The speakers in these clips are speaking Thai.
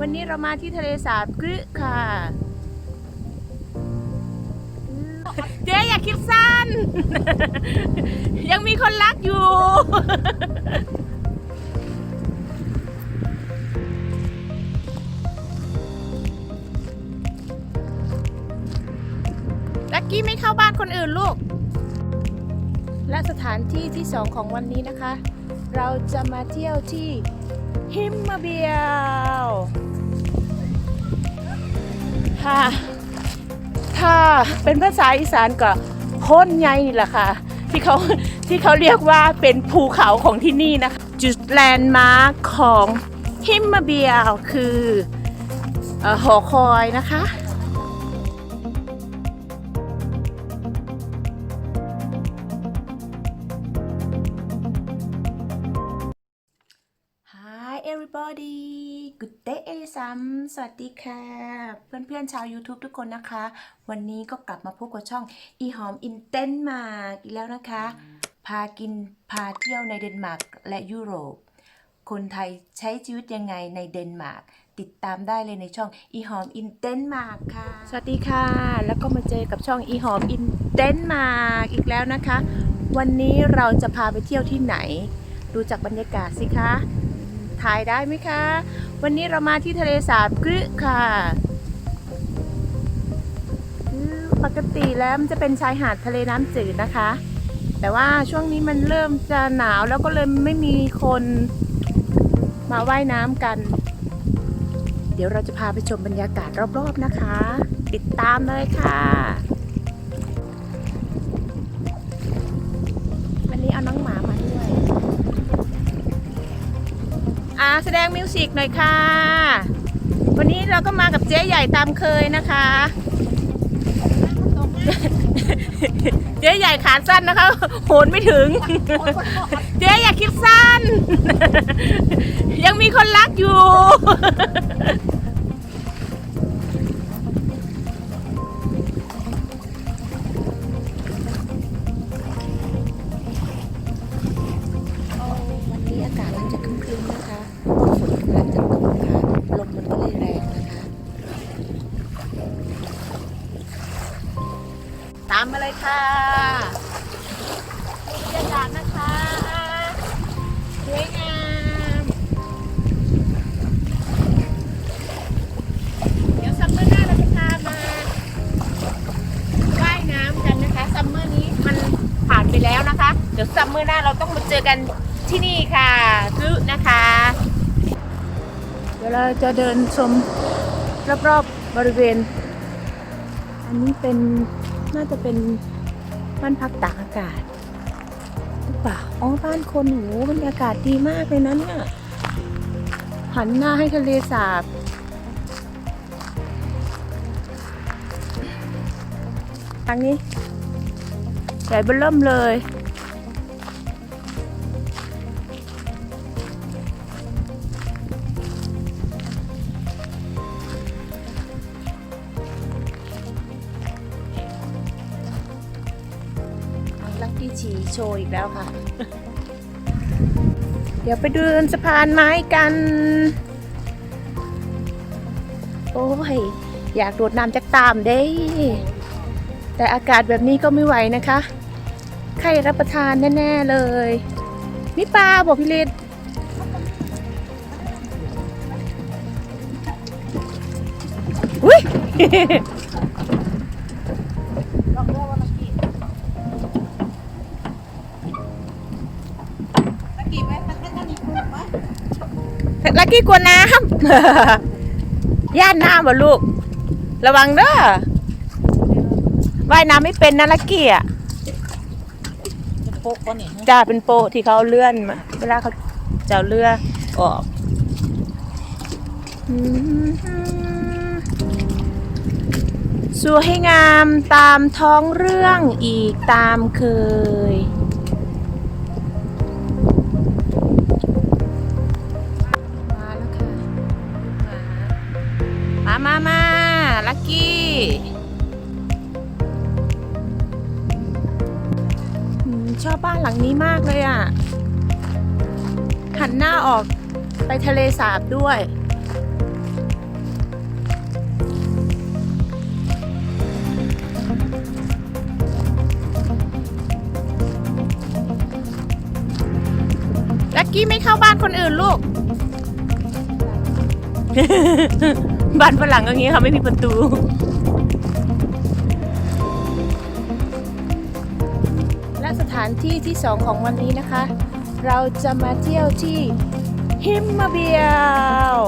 วันนี้เรามาที่ทะเลสาบกรึค่ะเจ๊อย่าคิดสั้น ยังมีคนรักอยู่ ลักกี้ไม่เข้าบ้านคนอื่นลูก และสถานที่ที่สองของวันนี้นะคะ เราจะมาเที่ยวที่ฮิมมาเบียว ค่ะ ถ้าเป็นภาษาอีสานก็โค้นใหญ่นี่แหละค่ะ ที่เขาที่เขาเรียกว่าเป็นภูเขาของที่นี่นะคะ จุดแลนด์มาร์คของฮิมมาเบียวคืออหอคอยนะคะ ซัมสวัสดีค่ะ เพื่อนๆชาว YouTube ทุกคนนะคะ วันนี้ก็กลับมาพบกับช่อง อีหอมอินเตนมาอีกแล้วนะคะ พากินพาเที่ยวในเดนมาร์กและยุโรป คนไทยใช้ชีวิตยังไงในเดนมาร์กติดตามได้เลยในช่องอีหอมอินเดนมาค่ะ สวัสดีค่ะ แล้วก็มาเจอกับช่องอีหอมอินเดนมาอีกแล้วนะคะ วันนี้เราจะพาไปเที่ยวที่ไหน ดูจากบรรยากาศสิคะ ถ่ายได้ไหมคะ วันนี้เรามาที่ทะเลสาบกรึค่ะ ปกติแล้วมันจะเป็นชายหาดทะเลน้ำจืดนะคะ แต่ว่าช่วงนี้มันเริ่มจะหนาวแล้วก็เลยไม่มีคนมาว่ายน้ำกัน เดี๋ยวเราจะพาไปชมบรรยากาศรอบๆนะคะ ติดตามเลยค่ะ แสดงมิวสิกหน่อยค่ะ วันนี้เราก็มากับเจ๊ใหญ่ตามเคยนะคะ เจ๊ใหญ่ขาสั้นนะคะ โหนไม่ถึง เจ๊อย่าคิดสั้น ยังมีคนรักอยู่ กันที่นี่ค่ะซึนะคะ เดี๋ยวเราจะเดินชมรอบๆบริเวณ อันนี้เป็นน่าจะเป็นบ้านพักตากอากาศหรือเปล่าอ๋อบ้านคนหูบรรยากาศดีมากเลยนะเนี่ยหันหน้าให้ทะเลสาบทางนี้ใหญ่เบิ่มเลย โชว์อีกแล้วค่ะ เดี๋ยวไปเดินสะพานไม้กัน โอ้ย อยากโดดน้ำจากตามเด้ แต่อากาศแบบนี้ก็ไม่ไหวนะคะ ใครรับประทานแน่ ๆ เลย นี่ปลาบอกพี่ฤทธิ์อุ้ย ลักกี้กลัวน้ำ ย่านน้ำวะลูก ระวังเด้อว่ายน้ำไม่เป็นนะลักกี้อะโป๊กก็เนี่ยจ้าเป็นโปะที่เขาเลื่อนมาเวลาเขาจะเอาเรือออกอืมสวยงามตามท้องเรื่องอีกตามเคย ชอบบ้านหลังนี้มากเลยอะ่ะ หันหน้าออกไปทะเลสาบด้วย ลักกี้ไม่เข้าบ้านคนอื่นลูก บ้านฝรั่งอย่างี้ค่ะไม่มีประตู ถานที่ที่สองของวันนี้นะคะ เราจะมาเที่ยวที่ฮิมมาเบียล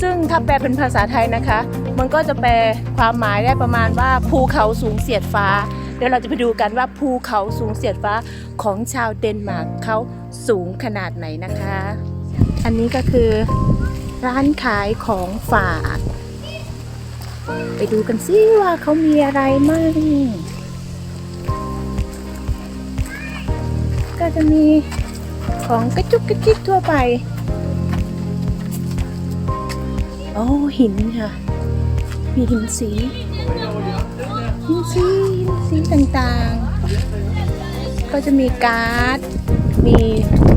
ซึ่งถ้าแปลเป็นภาษาไทยนะคะ มันก็จะแปลความหมายได้ประมาณว่าภูเขาสูงเสียดฟ้า เดี๋ยวเราจะไปดูกันว่าภูเขาสูงเสียดฟ้าของชาวเดนมาร์กเขาสูงขนาดไหนนะคะ อันนี้ก็คือร้านขายของฝาก ไปดูกันซิว่าเขามีอะไรมั่ง ก็จะมีของกระจุกกระจิกทั่วไป โอ้หินค่ะ มีหินสีหินสีหินสีต่างๆ ก็จะมีการ์ด มี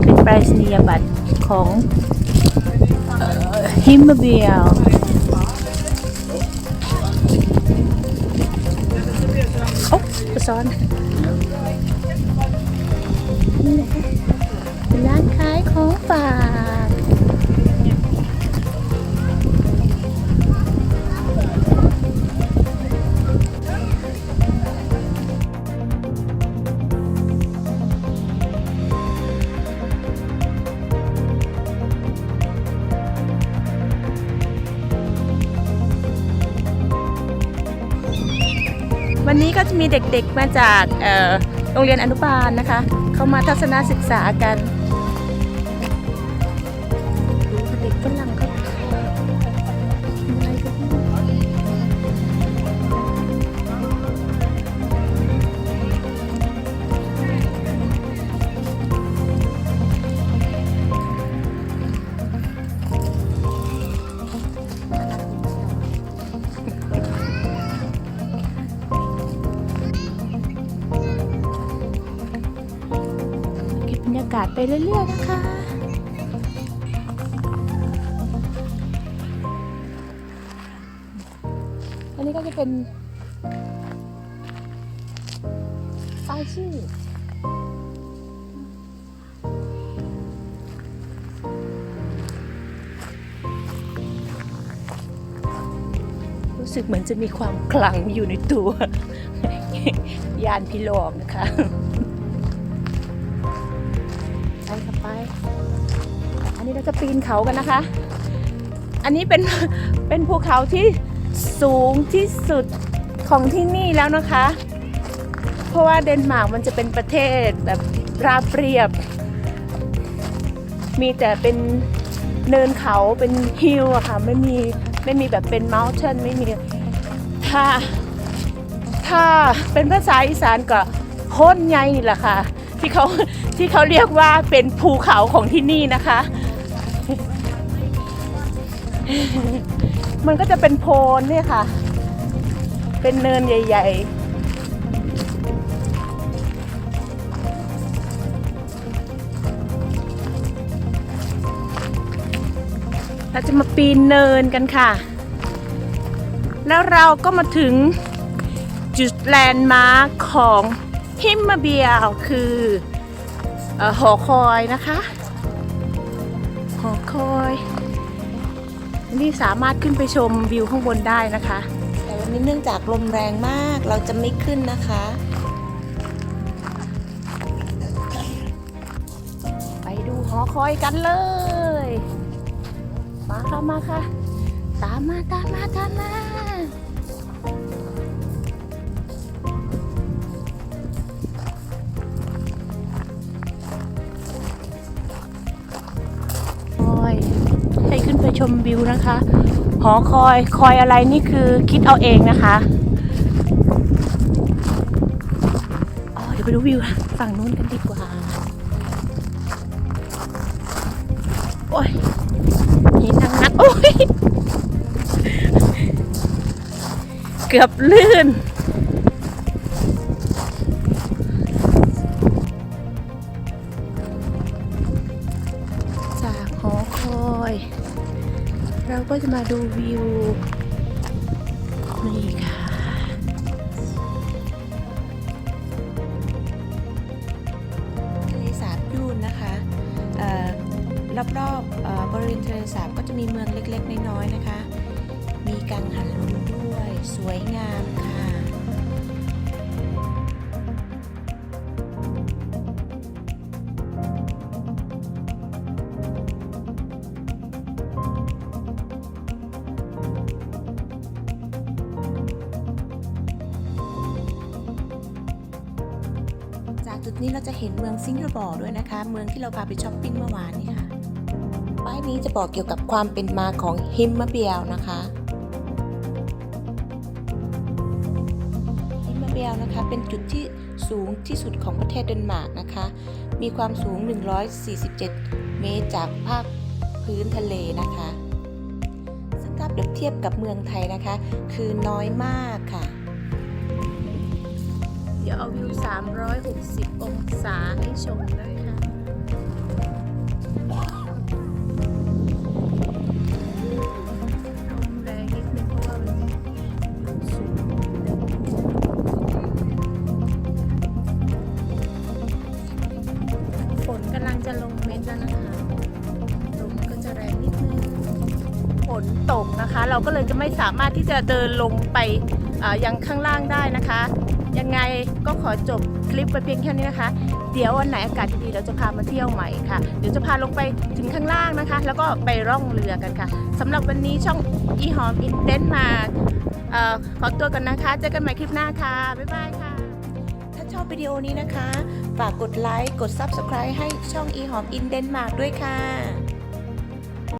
เป็นไปรษณียบัตรของฮิมเบียลโอ้กระซ้อน นี่นะคะเป็นร้านขายของฝากวันนี้ก็จะมีเด็กๆมาจากเอ่อ โรงเรียนอนุบาลนะคะ เข้ามาทัศนศึกษากัน ไปเรื่อยๆนะคะ อันนี้ก็จะเป็นป้ายชื่อรู้สึกเหมือนจะมีความขลังอยู่ในตัว ยานพิโลกนะคะ ไปค่ะไป อันนี้เราจะปีนเขากันนะคะ อันนี้เป็นเป็นภูเขาที่สูงที่สุดของที่นี่แล้วนะคะ เพราะว่าเดนมาร์กมันจะเป็นประเทศแบบราบเรียบ มีแต่เป็นเนินเขาเป็นฮิลอะค่ะ ไม่มีไม่มีแบบเป็น m ม u n เ a นไม่มีถ้าถ้าเป็นภาษาอีสานก็โพ้นใหญ่นี่แหละค่ะ ที่เขาที่เขาเรียกว่าเป็นภูเขาของที่นี่นะคะ มันก็จะเป็นโพนเนี่ยค่ะ เป็นเนินใหญ่ๆเราจะมาปีนเนินกันค่ะ แล้วเราก็มาถึงจุดแลนด์มาร์คของ ฮิมมาเบียลคือเออหอคอยนะคะ หอคอยนี่สามารถขึ้นไปชมวิวข้างบนได้นะคะ แต่วันนี้เนื่องจากลมแรงมากเราจะไม่ขึ้นนะคะ ไปดูหอคอยกันเลย มาค่ะมาค่ะ ตามมาตามมาตามมา ชมวิวนะคะ หอคอยคอยอะไรนี่คือคิดเอาเองนะคะอ๋อเดี๋ยวไปดูวิวฝั่งนู้นกันดีกว่า โอ้ยหินทางนั้นโอ้ย เกือบลื่น มาดูวิว นี่ค่ะ ทะเลสาบยูนนะคะรอบรอบๆเออบริเวณทะเลสาบก็จะมีเมืองเล็กๆ น้อยๆนะคะ มีกังหันลมด้วย สวยงามค่ะ นี้เราจะเห็นเมืองสิงคโปร์ด้วยนะคะ เมืองที่เราพาไปช้อปปิ้งเมื่อวานนี้ค่ะป้ายนี้จะบอกเกี่ยวกับความเป็นมาของฮิมมะเบียวนะคะฮิมมะเบียวนะคะเป็นจุดที่สูงที่สุดของประเทศเดนมาร์กนะคะ มีความสูง 147 เมตรจากภาคพื้นทะเลนะคะซึ่งถ้าเปรียบเทียบกับเมืองไทยนะคะ คือน้อยมากค่ะ ดี๋ยวเอาวิว 360 องศาให้ชมนะคะลมแรงนิดนึงเพราะว่ามันสูงฝนกำลังจะลงเม็ดแล้วนะคะลมก็จะแรงนิดนึงฝนตกนะคะ เราก็เลยจะไม่สามารถที่จะเดินลงไปยังข้างล่างได้นะคะ ยังไงก็ขอจบคลิปไปเพียงแค่นี้นะคะ เดี๋ยววันไหนอากาศดีเราจะพามาเที่ยวใหม่ค่ะ เดี๋ยวจะพาลงไปถึงข้างล่างนะคะ แล้วก็ไปร่องเรือกันค่ะสำหรับวันนี้ช่องอีหอมอินเดนมาออขอตัวกันนะคะ เจอกันใหม่คลิปหน้าค่ะ บ๊ายบายค่ะ ถ้าชอบวิดีโอนี้นะคะ ฝากกดไลค์ กด Subscribe ให้ช่อง e หอมอินเดนมาร์กด้วยค่ะ